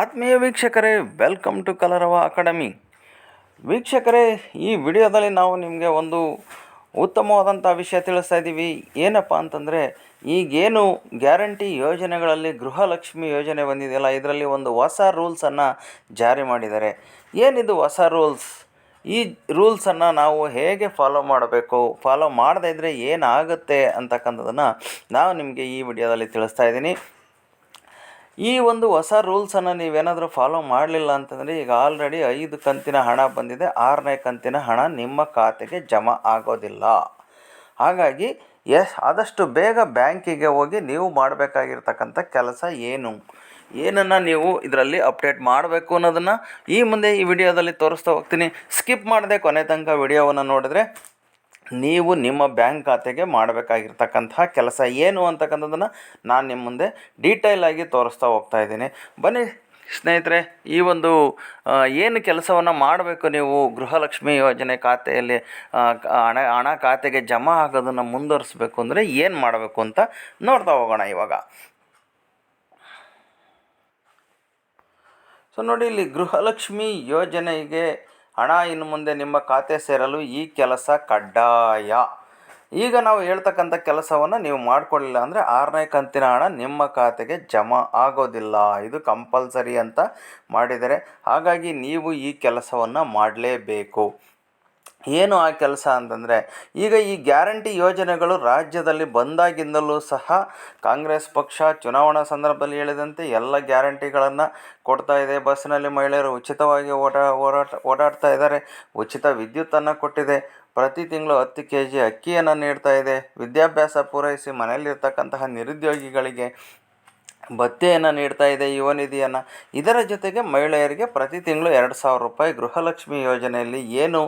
ಆತ್ಮೀಯ ವೀಕ್ಷಕರೇ welcome to ಕಲರವ ಅಕಾಡೆಮಿ. ವೀಕ್ಷಕರೇ, ಈ ವಿಡಿಯೋದಲ್ಲಿ ನಾವು ನಿಮಗೆ ಒಂದು ಉತ್ತಮವಾದಂಥ ವಿಷಯ ತಿಳಿಸ್ತಾ ಇದ್ದೀವಿ. ಏನಪ್ಪ ಅಂತಂದರೆ, ಈಗೇನು ಗ್ಯಾರಂಟಿ ಯೋಜನೆಗಳಲ್ಲಿ ಗೃಹಲಕ್ಷ್ಮಿ ಯೋಜನೆ ಬಂದಿದೆಯಲ್ಲ, ಇದರಲ್ಲಿ ಒಂದು ಹೊಸ ರೂಲ್ಸನ್ನು ಜಾರಿ ಮಾಡಿದ್ದಾರೆ. ಏನಿದು ಹೊಸ ರೂಲ್ಸ್ ಈ ರೂಲ್ಸನ್ನು ನಾವು ಹೇಗೆ ಫಾಲೋ ಮಾಡಬೇಕು? ಫಾಲೋ ಮಾಡದೇ ಇದ್ದರೆ ಏನಾಗುತ್ತೆ ಅಂತಕ್ಕಂಥದ್ದನ್ನು ನಾವು ನಿಮಗೆ ಈ ವಿಡಿಯೋದಲ್ಲಿ ತಿಳಿಸ್ತಾ ಇದ್ದೀನಿ. ಈ ಒಂದು ಹೊಸ ರೂಲ್ಸನ್ನು ನೀವೇನಾದರೂ ಫಾಲೋ ಮಾಡಲಿಲ್ಲ ಅಂತಂದರೆ ಈಗ ಆಲ್ರೆಡಿ ಐದು ಕಂತಿನ ಹಣ ಬಂದಿದೆ, ಆರನೇ ಕಂತಿನ ಹಣ ನಿಮ್ಮ ಖಾತೆಗೆ ಜಮಾ ಆಗೋದಿಲ್ಲ. ಹಾಗಾಗಿ, ಎಸ್, ಆದಷ್ಟು ಬೇಗ ಬ್ಯಾಂಕಿಗೆ ಹೋಗಿ ನೀವು ಮಾಡಬೇಕಾಗಿರ್ತಕ್ಕಂಥ ಕೆಲಸ ಏನು? ಏನನ್ನು ನೀವು ಇದರಲ್ಲಿ ಅಪ್ಡೇಟ್ ಮಾಡಬೇಕು ಅನ್ನೋದನ್ನು ಈ ಮುಂದೆ ಈ ವಿಡಿಯೋದಲ್ಲಿ ತೋರಿಸ್ತಾ ಹೋಗ್ತೀನಿ. ಸ್ಕಿಪ್ ಮಾಡದೆ ಕೊನೆ ತನಕ ವಿಡಿಯೋವನ್ನು ನೋಡಿದ್ರೆ ನೀವು ನಿಮ್ಮ ಬ್ಯಾಂಕ್ ಖಾತೆಗೆ ಮಾಡಬೇಕಾಗಿರ್ತಕ್ಕಂತಹ ಕೆಲಸ ಏನು ಅಂತಕ್ಕಂಥದ್ದನ್ನು ನಾನು ನಿಮ್ಮ ಮುಂದೆ ಡೀಟೇಲಾಗಿ ತೋರಿಸ್ತಾ ಹೋಗ್ತಾ ಇದ್ದೀನಿ. ಬನ್ನಿ ಸ್ನೇಹಿತರೆ, ಈ ಒಂದು ಏನು ಕೆಲಸವನ್ನು ಮಾಡಬೇಕು ನೀವು ಗೃಹಲಕ್ಷ್ಮಿ ಯೋಜನೆ ಖಾತೆಯಲ್ಲಿ ಹಣ ಹಣ ಖಾತೆಗೆ ಜಮಾ ಆಗೋದನ್ನು ಮುಂದುವರಿಸ್ಬೇಕು ಅಂದರೆ ಏನು ಮಾಡಬೇಕು ಅಂತ ನೋಡ್ತಾ ಹೋಗೋಣ ಇವಾಗ. ಸೊ ನೋಡಿ, ಇಲ್ಲಿ ಗೃಹಲಕ್ಷ್ಮಿ ಯೋಜನೆಗೆ ಹಣ ಇನ್ನು ಮುಂದೆ ನಿಮ್ಮ ಖಾತೆ ಸೇರಲು ಈ ಕೆಲಸ ಕಡ್ಡಾಯ. ಈಗ ನಾವು ಹೇಳ್ತಕ್ಕಂಥ ಕೆಲಸವನ್ನು ನೀವು ಮಾಡಿಕೊಳ್ಳಿಲ್ಲ ಅಂದರೆ ಆರನೇ ಕಂತಿನ ಹಣ ನಿಮ್ಮ ಖಾತೆಗೆ ಜಮಾ ಆಗೋದಿಲ್ಲ. ಇದು ಕಂಪಲ್ಸರಿ ಅಂತ ಮಾಡಿದರೆ ಹಾಗಾಗಿ ನೀವು ಈ ಕೆಲಸವನ್ನು ಮಾಡಲೇಬೇಕು. ಏನು ಆ ಕೆಲಸ ಅಂತಂದರೆ, ಈಗ ಈ ಗ್ಯಾರಂಟಿ ಯೋಜನೆಗಳು ರಾಜ್ಯದಲ್ಲಿ ಬಂದಾಗಿಂದಲೂ ಸಹ ಕಾಂಗ್ರೆಸ್ ಪಕ್ಷ ಚುನಾವಣಾ ಸಂದರ್ಭದಲ್ಲಿ ಹೇಳಿದಂತೆ ಎಲ್ಲ ಗ್ಯಾರಂಟಿಗಳನ್ನು ಕೊಡ್ತಾ ಇದೆ. ಬಸ್ನಲ್ಲಿ ಮಹಿಳೆಯರು ಉಚಿತವಾಗಿ ಓಡಾ ಓಡಾಟ, ಓಡಾಡ್ತಾ ಇದ್ದಾರೆ. ಉಚಿತ ವಿದ್ಯುತ್ತನ್ನು ಕೊಟ್ಟಿದೆ. ಪ್ರತಿ ತಿಂಗಳು ಹತ್ತು ಕೆ ಜಿ ಅಕ್ಕಿಯನ್ನು ನೀಡ್ತಾ ಇದೆ. ವಿದ್ಯಾಭ್ಯಾಸ ಪೂರೈಸಿ ಮನೆಯಲ್ಲಿರ್ತಕ್ಕಂತಹ ನಿರುದ್ಯೋಗಿಗಳಿಗೆ ಭತ್ಯೆಯನ್ನು ನೀಡ್ತಾ ಇದೆ ಯುವ ನಿಧಿಯನ್ನು. ಇದರ ಜೊತೆಗೆ ಮಹಿಳೆಯರಿಗೆ ಪ್ರತಿ ತಿಂಗಳು ಎರಡು ಸಾವಿರ ರೂಪಾಯಿ ಗೃಹಲಕ್ಷ್ಮಿ ಯೋಜನೆಯಲ್ಲಿ ಏನು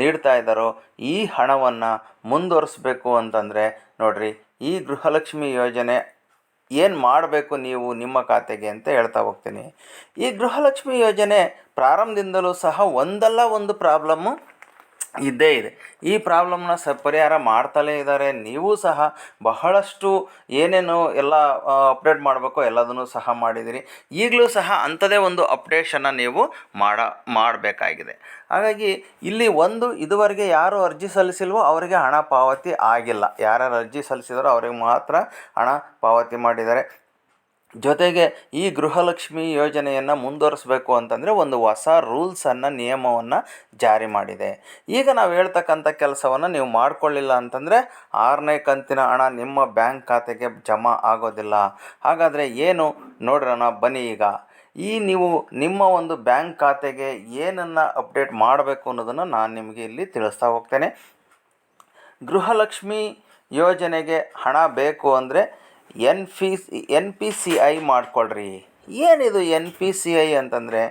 ನೀಡ್ತಾ ಇದ್ದಾರೋ ಈ ಹಣವನ್ನು ಮುಂದುವರಿಸ್ಬೇಕು ಅಂತಂದರೆ ನೋಡಿರಿ, ಈ ಗೃಹಲಕ್ಷ್ಮಿ ಯೋಜನೆ ಏನು ಮಾಡಬೇಕು ನೀವು ನಿಮ್ಮ ಖಾತೆಗೆ ಅಂತ ಹೇಳ್ತಾ ಹೋಗ್ತೀನಿ. ಈ ಗೃಹಲಕ್ಷ್ಮಿ ಯೋಜನೆ ಪ್ರಾರಂಭದಿಂದಲೂ ಸಹ ಒಂದಲ್ಲ ಒಂದು ಪ್ರಾಬ್ಲಮ್ಮು ಇದ್ದೇ ಇದೆ. ಈ ಪ್ರಾಬ್ಲಮ್ನ ಸ ಪರಿಹಾರ ಮಾಡ್ತಲೇ ಇದ್ದಾರೆ. ನೀವು ಸಹ ಬಹಳಷ್ಟು ಏನೇನು ಎಲ್ಲ ಅಪ್ಡೇಟ್ ಮಾಡಬೇಕೋ, ಎಲ್ಲದನ್ನು ಸಹ ಮಾಡಿದಿರಿ ಈಗಲೂ ಸಹ ಅಂಥದೇ ಒಂದು ಅಪ್ಡೇಷನ್ನ ನೀವು ಮಾಡ, ಮಾಡಬೇಕಾಗಿದೆ. ಹಾಗಾಗಿ ಇಲ್ಲಿ ಒಂದು, ಇದುವರೆಗೆ ಯಾರು ಅರ್ಜಿ ಸಲ್ಲಿಸಿಲ್ವೋ ಅವರಿಗೆ ಹಣ ಪಾವತಿ ಆಗಿಲ್ಲ. ಯಾರ್ಯಾರು ಅರ್ಜಿ ಸಲ್ಲಿಸಿದಾರೋ ಅವರಿಗೆ ಮಾತ್ರ ಹಣ ಪಾವತಿ ಮಾಡಿದ್ದಾರೆ. ಜೊತೆಗೆ ಈ ಗೃಹಲಕ್ಷ್ಮಿ ಯೋಜನೆಯನ್ನು ಮುಂದುವರಿಸಬೇಕು ಅಂತಂದರೆ ಒಂದು ಹೊಸ ರೂಲ್ಸನ್ನು ನಿಯಮವನ್ನು ಜಾರಿ ಮಾಡಿದೆ. ಈಗ ನಾವು ಹೇಳ್ತಕ್ಕಂಥ ಕೆಲಸವನ್ನು ನೀವು ಮಾಡಿಕೊಳ್ಳಿಲ್ಲ ಅಂತಂದರೆ ಆರನೇ ಕಂತಿನ ಹಣ ನಿಮ್ಮ ಬ್ಯಾಂಕ್ ಖಾತೆಗೆ ಜಮಾ ಆಗೋದಿಲ್ಲ. ಹಾಗಾದರೆ ಏನು? ನೋಡ್ರಣ ಬನ್ನಿ ಈಗ. ಈ ನೀವು ನಿಮ್ಮ ಒಂದು ಬ್ಯಾಂಕ್ ಖಾತೆಗೆ ಏನನ್ನು ಅಪ್ಡೇಟ್ ಮಾಡಬೇಕು ಅನ್ನೋದನ್ನು ನಾನು ನಿಮಗೆ ಇಲ್ಲಿ ತಿಳಿಸ್ತಾ ಹೋಗ್ತೇನೆ. ಗೃಹಲಕ್ಷ್ಮಿ ಯೋಜನೆಗೆ ಹಣ ಬೇಕು ಅಂದರೆ N P N P C I ಮಾಡಿಕೊಳ್ರಿ. ಏನಿದು ಎನ್ ಪಿ ಸಿ ಐ ಅಂತಂದರೆ,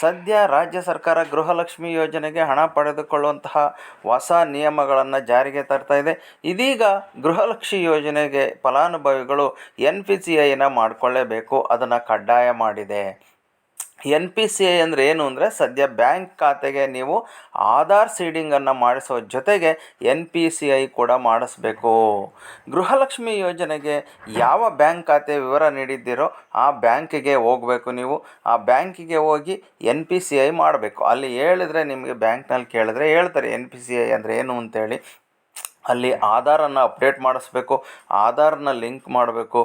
ಸದ್ಯ ರಾಜ್ಯ ಸರ್ಕಾರ ಗೃಹಲಕ್ಷ್ಮಿ ಯೋಜನೆಗೆ ಹಣ ಪಡೆದುಕೊಳ್ಳುವಂತಹ ಹೊಸ ನಿಯಮಗಳನ್ನು ಜಾರಿಗೆ ತರ್ತಾ ಇದೆ. ಇದೀಗ ಗೃಹಲಕ್ಷ್ಮಿ ಯೋಜನೆಗೆ ಫಲಾನುಭವಿಗಳು ಎನ್ ಪಿ ಸಿ ಐನ ಮಾಡಿಕೊಳ್ಳೇಬೇಕು ಅದನ್ನು ಕಡ್ಡಾಯ ಮಾಡಿದೆ. ಎನ್ ಪಿ ಸಿ ಐ ಅಂದರೆ ಏನು ಅಂದರೆ ಸದ್ಯ ಬ್ಯಾಂಕ್ ಖಾತೆಗೆ ನೀವು ಆಧಾರ್ ಸೀಡಿಂಗನ್ನು ಮಾಡಿಸೋ ಜೊತೆಗೆ ಎನ್ ಪಿ ಸಿ ಐ ಕೂಡ ಮಾಡಿಸ್ಬೇಕು. ಗೃಹಲಕ್ಷ್ಮಿ ಯೋಜನೆಗೆ ಯಾವ ಬ್ಯಾಂಕ್ ಖಾತೆ ವಿವರ ನೀಡಿದ್ದೀರೋ ಆ ಬ್ಯಾಂಕಿಗೆ ಹೋಗಬೇಕು ನೀವು. ಆ ಬ್ಯಾಂಕಿಗೆ ಹೋಗಿ ಎನ್ ಪಿ ಸಿ ಐ ಮಾಡಬೇಕು. ಅಲ್ಲಿ ಹೇಳಿದ್ರೆ ನಿಮಗೆ ಬ್ಯಾಂಕ್ನಲ್ಲಿ ಕೇಳಿದ್ರೆ ಹೇಳ್ತಾರೆ ಎನ್ ಪಿ ಸಿ ಐ ಅಂದರೆ ಏನು ಅಂತೇಳಿ. ಅಲ್ಲಿ ಆಧಾರನ್ನು ಅಪ್ಡೇಟ್ ಮಾಡಿಸ್ಬೇಕು, ಆಧಾರನ್ನ ಲಿಂಕ್ ಮಾಡಬೇಕು.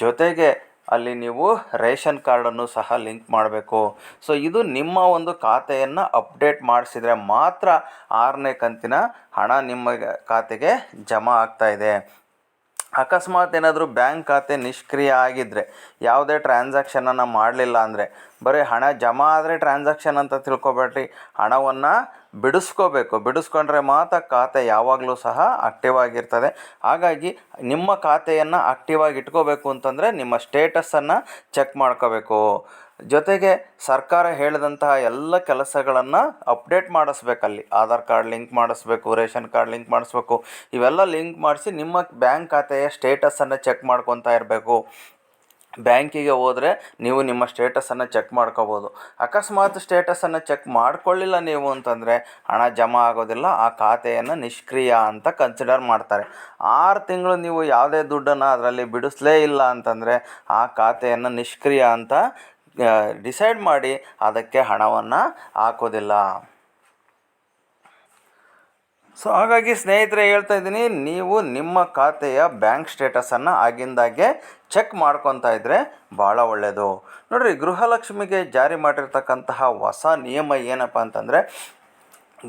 ಜೊತೆಗೆ ಅಲ್ಲಿ ನೀವು ರೇಷನ್ ಕಾರ್ಡನ್ನು ಸಹ ಲಿಂಕ್ ಮಾಡಬೇಕು. ಸೊ, ಇದು ನಿಮ್ಮ ಒಂದು ಖಾತೆಯನ್ನು ಅಪ್ಡೇಟ್ ಮಾಡಿಸಿದರೆ ಮಾತ್ರ ಆರನೇ ಕಂತಿನ ಹಣ ನಿಮ್ಮ ಖಾತೆಗೆ ಜಮಾ ಆಗ್ತಾ ಇದೆ. ಅಕಸ್ಮಾತ್ ಏನಾದರೂ ಬ್ಯಾಂಕ್ ಖಾತೆ ನಿಷ್ಕ್ರಿಯ ಆಗಿದ್ದರೆ ಯಾವುದೇ ಟ್ರಾನ್ಸಾಕ್ಷನನ್ನು ಮಾಡಲಿಲ್ಲ ಅಂದರೆ ಬರೀ ಹಣ ಜಮಾ ಆದರೆ ಟ್ರಾನ್ಸಾಕ್ಷನ್ ಅಂತ ತಿಳ್ಕೊಬೇಡ್ರಿ. ಹಣವನ್ನು ಬಿಡಿಸ್ಕೋಬೇಕು. ಬಿಡಿಸ್ಕೊಂಡ್ರೆ ಮಾತ್ರ ಖಾತೆ ಯಾವಾಗಲೂ ಸಹ ಆಕ್ಟಿವ್ ಆಗಿರ್ತದೆ. ಹಾಗಾಗಿ ನಿಮ್ಮ ಖಾತೆಯನ್ನು ಆಕ್ಟಿವ್ ಆಗಿ ಇಟ್ಕೋಬೇಕು ಅಂತಂದರೆ ನಿಮ್ಮ ಸ್ಟೇಟಸನ್ನು ಚೆಕ್ ಮಾಡ್ಕೋಬೇಕು. ಜೊತೆಗೆ ಸರ್ಕಾರ ಹೇಳಿದಂತಹ ಎಲ್ಲ ಕೆಲಸಗಳನ್ನು ಅಪ್ಡೇಟ್ ಮಾಡಿಸ್ಬೇಕಲ್ಲಿ. ಆಧಾರ್ ಕಾರ್ಡ್ ಲಿಂಕ್ ಮಾಡಿಸ್ಬೇಕು, ರೇಷನ್ ಕಾರ್ಡ್ ಲಿಂಕ್ ಮಾಡಿಸ್ಬೇಕು. ಇವೆಲ್ಲ ಲಿಂಕ್ ಮಾಡಿಸಿ ನಿಮ್ಮ ಬ್ಯಾಂಕ್ ಖಾತೆಯ ಸ್ಟೇಟಸನ್ನು ಚೆಕ್ ಮಾಡ್ಕೊತಾ ಇರಬೇಕು. ಬ್ಯಾಂಕಿಗೆ ಹೋದರೆ ನೀವು ನಿಮ್ಮ ಸ್ಟೇಟಸನ್ನು ಚೆಕ್ ಮಾಡ್ಕೋಬೋದು. ಅಕಸ್ಮಾತ್ ಸ್ಟೇಟಸನ್ನು ಚೆಕ್ ಮಾಡಿಕೊಳ್ಳಿಲ್ಲ ನೀವು ಅಂತಂದರೆ ಹಣ ಜಮಾ ಆಗೋದಿಲ್ಲ, ಆ ಖಾತೆಯನ್ನು ನಿಷ್ಕ್ರಿಯ ಅಂತ ಕನ್ಸಿಡರ್ ಮಾಡ್ತಾರೆ. ಆರು ತಿಂಗಳು ನೀವು ಯಾವುದೇ ದುಡ್ಡನ್ನು ಅದರಲ್ಲಿ ಬಿಡಿಸಲೇ ಇಲ್ಲ ಅಂತಂದರೆ ಆ ಖಾತೆಯನ್ನು ನಿಷ್ಕ್ರಿಯ ಅಂತ ಡಿಸೈಡ್ ಮಾಡಿ ಅದಕ್ಕೆ ಹಣವನ್ನು ಹಾಕೋದಿಲ್ಲ. ಸೊ ಹಾಗಾಗಿ ಸ್ನೇಹಿತರೆ ಹೇಳ್ತಾ ಇದ್ದೀನಿ, ನೀವು ನಿಮ್ಮ ಖಾತೆಯ ಬ್ಯಾಂಕ್ ಸ್ಟೇಟಸನ್ನು ಆಗಿಂದಾಗೆ ಚೆಕ್ ಮಾಡ್ಕೊತಾ ಇದ್ದರೆ ಭಾಳ ಒಳ್ಳೆಯದು ನೋಡಿರಿ, ಗೃಹಲಕ್ಷ್ಮಿಗೆ ಜಾರಿ ಮಾಡಿರ್ತಕ್ಕಂತಹ ಹೊಸ ನಿಯಮ ಏನಪ್ಪ ಅಂತಂದರೆ,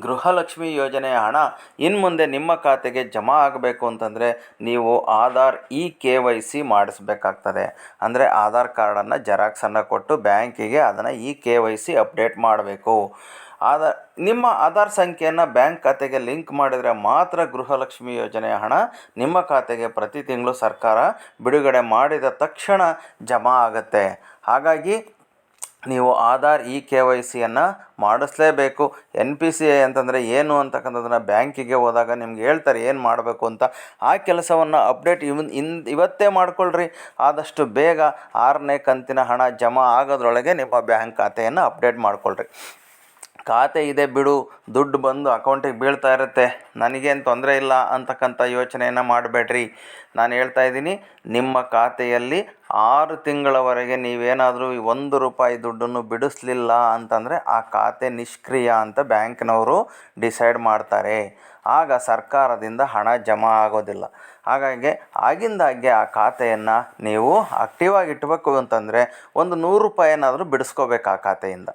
ಗೃಹಲಕ್ಷ್ಮಿ ಯೋಜನೆಯ ಹಣ ಇನ್ನು ಮುಂದೆ ನಿಮ್ಮ ಖಾತೆಗೆ ಜಮಾ ಆಗಬೇಕು ಅಂತಂದರೆ ನೀವು Aadhaar E K Y C ಮಾಡಿಸ್ಬೇಕಾಗ್ತದೆ. ಅಂದರೆ ಆಧಾರ್ ಕಾರ್ಡನ್ನು ಜೆರಾಕ್ಸನ್ನು ಕೊಟ್ಟು ಬ್ಯಾಂಕಿಗೆ ಅದನ್ನು E K Y C update ಮಾಡಬೇಕು. ಆಧಾರ್ ನಿಮ್ಮ ಆಧಾರ್ ಸಂಖ್ಯೆಯನ್ನು ಬ್ಯಾಂಕ್ ಖಾತೆಗೆ ಲಿಂಕ್ ಮಾಡಿದರೆ ಮಾತ್ರ ಗೃಹಲಕ್ಷ್ಮಿ ಯೋಜನೆಯ ಹಣ ನಿಮ್ಮ ಖಾತೆಗೆ ಪ್ರತಿ ತಿಂಗಳು ಸರ್ಕಾರ ಬಿಡುಗಡೆ ಮಾಡಿದ ತಕ್ಷಣ ಜಮಾ ಆಗುತ್ತೆ. ಹಾಗಾಗಿ ನೀವು ಆಧಾರ್ ಇ ಕೆ ವೈ ಸಿಯನ್ನು ಮಾಡಿಸ್ಲೇಬೇಕು. ಎನ್ ಪಿ ಸಿ ಐ ಅಂತಂದರೆ ಏನು ಅಂತಕ್ಕಂಥದ್ದನ್ನು ಬ್ಯಾಂಕಿಗೆ ಹೋದಾಗ ನಿಮ್ಗೆ ಹೇಳ್ತಾರೆ ಏನು ಮಾಡಬೇಕು ಅಂತ. ಆ ಕೆಲಸವನ್ನು ಅಪ್ಡೇಟ್ ಇವ್ ಇನ್ ಇವತ್ತೇ ಮಾಡ್ಕೊಳ್ರಿ. ಆದಷ್ಟು ಬೇಗ ಆರನೇ ಕಂತಿನ ಹಣ ಜಮಾ ಆಗೋದ್ರೊಳಗೆ ನಿಮ್ಮ ಬ್ಯಾಂಕ್ ಖಾತೆಯನ್ನು ಅಪ್ಡೇಟ್ ಮಾಡ್ಕೊಳ್ರಿ. ಖಾತೆ ಇದೆ ಬಿಡು, ದುಡ್ಡು ಬಂದು ಅಕೌಂಟಿಗೆ ಬೀಳ್ತಾ ಇರುತ್ತೆ. ನನಗೇನು ತೊಂದರೆ ಇಲ್ಲ ಅಂತಕ್ಕಂಥ ಯೋಚನೆಯನ್ನು ಮಾಡಬೇಡ್ರಿ. ನಾನು ಹೇಳ್ತಾ ಇದ್ದೀನಿ, ನಿಮ್ಮ ಖಾತೆಯಲ್ಲಿ ಆರು ತಿಂಗಳವರೆಗೆ ನೀವೇನಾದರೂ ಒಂದು ರೂಪಾಯಿ ದುಡ್ಡನ್ನು ಬಿಡಿಸ್ಲಿಲ್ಲ ಅಂತಂದರೆ ಆ ಖಾತೆ ನಿಷ್ಕ್ರಿಯ ಅಂತ ಬ್ಯಾಂಕ್ನವರು ಡಿಸೈಡ್ ಮಾಡ್ತಾರೆ. ಆಗ ಸರ್ಕಾರದಿಂದ ಹಣ ಜಮಾ ಆಗೋದಿಲ್ಲ. ಹಾಗಾಗಿ ಆಗಿಂದಾಗ್ಗೆ ಆ ಖಾತೆಯನ್ನು ನೀವು ಆಕ್ಟಿವ್ ಆಗಿ ಇಟ್ಬೇಕು ಅಂತಂದರೆ ಒಂದು ನೂರು ರೂಪಾಯಿನಾದರೂ ಬಿಡಿಸ್ಕೋಬೇಕು ಆ ಖಾತೆಯಿಂದ.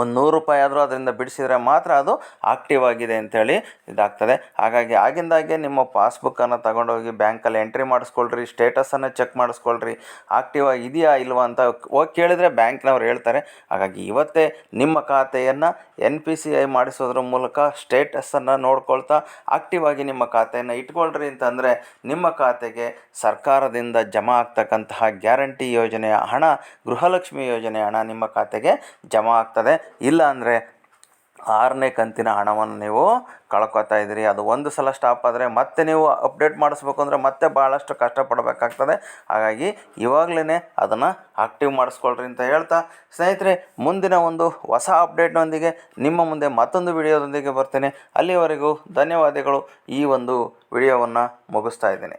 ಒಂದು ನೂರು ರೂಪಾಯಿ ಆದರೂ ಅದರಿಂದ ಬಿಡಿಸಿದರೆ ಮಾತ್ರ ಅದು ಆಕ್ಟಿವ್ ಆಗಿದೆ ಅಂಥೇಳಿ ಇದಾಗ್ತದೆ. ಹಾಗಾಗಿ ಆಗಿಂದಾಗೆ ನಿಮ್ಮ ಪಾಸ್ಬುಕ್ಕನ್ನು ತಗೊಂಡೋಗಿ ಬ್ಯಾಂಕಲ್ಲಿ ಎಂಟ್ರಿ ಮಾಡಿಸ್ಕೊಳ್ರಿ ಸ್ಟೇಟಸನ್ನು ಚೆಕ್ ಮಾಡಿಸ್ಕೊಳ್ರಿ. ಆಕ್ಟಿವ್ ಇದೆಯಾ ಇಲ್ವಾ ಅಂತ ಹೋಗಿ ಕೇಳಿದರೆ ಬ್ಯಾಂಕ್ನವ್ರು ಹೇಳ್ತಾರೆ. ಹಾಗಾಗಿ ಇವತ್ತೇ ನಿಮ್ಮ ಖಾತೆಯನ್ನು ಎನ್ ಪಿ ಸಿ ಐ ಮಾಡಿಸೋದ್ರ ಮೂಲಕ ಸ್ಟೇಟಸನ್ನು ನೋಡ್ಕೊಳ್ತಾ ಆಕ್ಟಿವ್ ಆಗಿ ನಿಮ್ಮ ಖಾತೆಯನ್ನು ಇಟ್ಕೊಳ್ರಿ ಅಂತಂದರೆ ನಿಮ್ಮ ಖಾತೆಗೆ ಸರ್ಕಾರದಿಂದ ಜಮಾ ಆಗ್ತಕ್ಕಂತಹ ಗ್ಯಾರಂಟಿ ಯೋಜನೆಯ ಹಣ, ಗೃಹಲಕ್ಷ್ಮಿ ಯೋಜನೆಯ ಹಣ ನಿಮ್ಮ ಖಾತೆಗೆ ಜಮಾ ಆಗ್ತದೆ. ಇಲ್ಲ ಅಂದರೆ ಆರನೇ ಕಂತಿನ ಹಣವನ್ನು ನೀವು ಕಳ್ಕೊತಾ ಇದ್ದೀರಿ. ಅದು ಒಂದು ಸಲ ಸ್ಟಾಪ್ ಆದರೆ ಮತ್ತೆ ನೀವು ಅಪ್ಡೇಟ್ ಮಾಡಿಸ್ಬೇಕು ಅಂದರೆ ಮತ್ತೆ ಭಾಳಷ್ಟು ಕಷ್ಟಪಡಬೇಕಾಗ್ತದೆ. ಹಾಗಾಗಿ ಇವಾಗಲೇ ಅದನ್ನು ಆಕ್ಟಿವ್ ಮಾಡಿಸ್ಕೊಳ್ರಿ ಅಂತ ಹೇಳ್ತಾ ಸ್ನೇಹಿತರೆ, ಮುಂದಿನ ಒಂದು ಹೊಸ ಅಪ್ಡೇಟ್ನೊಂದಿಗೆ ನಿಮ್ಮ ಮುಂದೆ ಮತ್ತೊಂದು ವಿಡಿಯೋದೊಂದಿಗೆ ಬರ್ತೇನೆ. ಅಲ್ಲಿಯವರೆಗೂ ಧನ್ಯವಾದಗಳು. ಈ ಒಂದು ವಿಡಿಯೋವನ್ನು ಮುಗಿಸ್ತಾ ಇದ್ದೀನಿ.